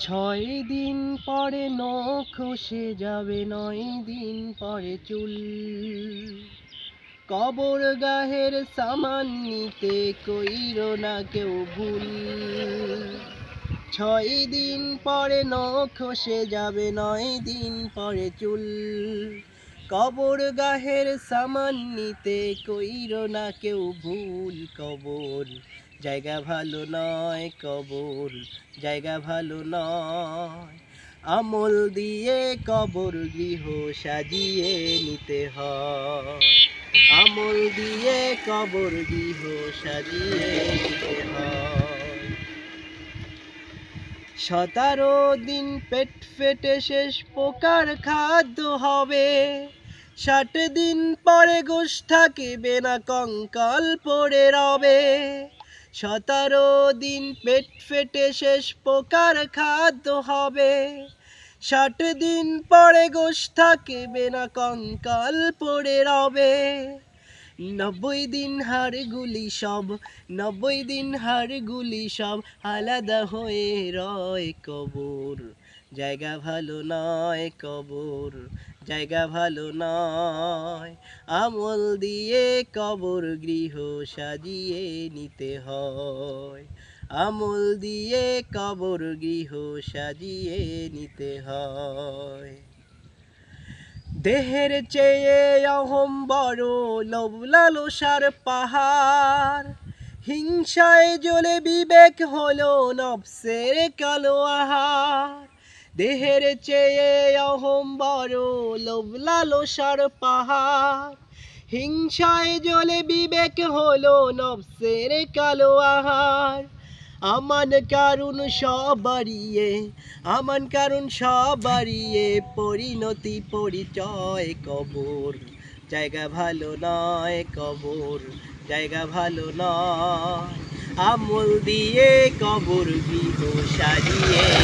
ছয় দিন পরে নখ খসে যাবে, নয় দিন পরে চুল। কবর গাহের সামান নিতে কইর না কেউ ভুল। ছয় দিন পরে নখ খসে যাবে, নয় দিন পরে চুল। কবর গাহের সামান নিতে কইর না কেউ ভুল। কবর জায়গা ভালো নয় কবর, জায়গা ভালো নয়। আমল দিয়ে কবর গৃহ সাজিয়ে নিতে হয়। আমল দিয়ে কবর গৃহ সাজিয়ে নিতে হয়। সতেরো দিন পেট ফেটে শেষ পোকার খাদ্য হবে। ষাট দিন পরে গোশ থাকিবে না কঙ্কাল পড়ে রবে। সতেরো দিন পেট ফেটে শেষ পোকার খাদ্য হবে। ষাট দিন পরে গোশ থাকে না কঙ্কাল পড়ে রবে। নব্বই দিন হাড়গুলি সব, নব্বই দিন হাড়গুলি সব আলাদা হয়ে রয় কবর। জায়গা ভালো নয় কবর, জায়গা ভালো নয়। আমল দিয়ে কবর গৃহ সাজিয়ে নিতে হয়। আমল দিয়ে কবর গৃহ সাজিয়ে নিতে হয়। দেহের চেয়ে অহম বড় লোভ লালসার পাহাড়। হিংসায় জ্বলে বিবেক হলো নবসের কালো আহার। দেহের চেয়ে অহম বড় লোভ লালসার পাহাড়। হিংসায় জলে বিবেক হলো নবসের কালো আহার। আমান কারণ সব বাড়িয়ে আমান কারণ সবারিয়ে পরিণতি পরিচয় কবর। জায়গা ভালো নয় কবর, জায়গা ভালো নয়। আমল দিয়ে কবর নিতে হয়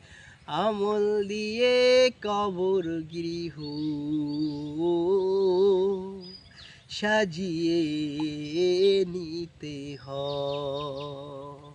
আমল দিয়ে কবর গৃহ সাজিয়ে নিতে হয়।